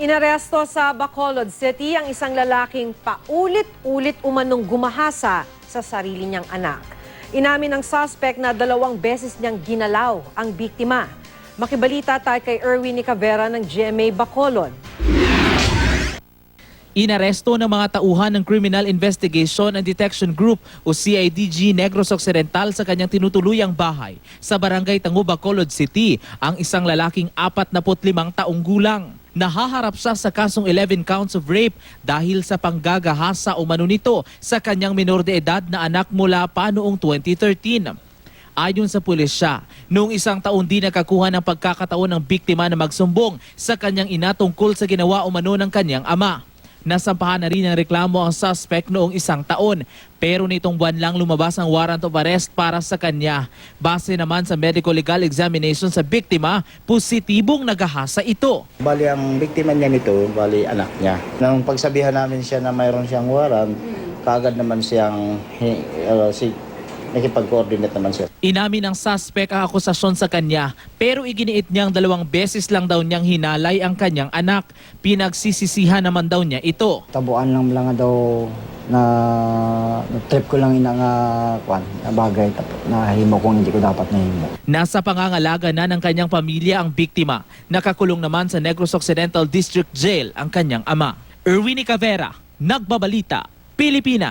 Inaresto sa Bacolod City ang isang lalaking paulit-ulit umanong gumahasa sa sarili niyang anak. Inamin ng suspect na dalawang beses niyang ginalaw ang biktima. Makibalita tayo kay Erwin Nicavera ng GMA Bacolod. Inaresto ng mga tauhan ng Criminal Investigation and Detection Group o CIDG Negros Occidental sa kanyang tinutuluyang bahay sa barangay Tangu, Bacolod City ang isang lalaking 45 taong gulang. Nahaharap siya sa kasong 11 counts of rape dahil sa panggagahasa o mano nito sa kanyang minor de edad na anak mula pa noong 2013. Ayon sa pulisya, noong isang taon din nakakuha ng pagkakataon ng biktima na magsumbong sa kanyang ina tungkol sa ginawa umano ng kanyang ama. Nasampahan na rin ng reklamo ang suspect noong isang taon pero nitong buwan lang lumabas ang warrant of arrest para sa kanya. Base naman sa medical legal examination sa biktima, positibong nagahasa ito. Bali, ang biktima niya nito, bali, anak niya. Nang pagsabihan namin siya na mayroon siyang warrant, kaagad naman siyang, uh, si, nakipag-coordinate naman siya. Inamin ng suspect ang akusasyon sa kanya pero iginiit niyang dalawang beses lang daw niyang hinalay ang kanyang anak. Pinagsisisihan naman daw niya ito. tabuan lang lang daw na, na trip ko lang ina nga kwan na bagay na himo kung hindi ko dapat na himo. Nasa pangangalaga na ng kanyang pamilya ang biktima. Nakakulong naman sa Negros Occidental District Jail ang kanyang ama. Erwin Cavera, Nagbabalita, Pilipinas.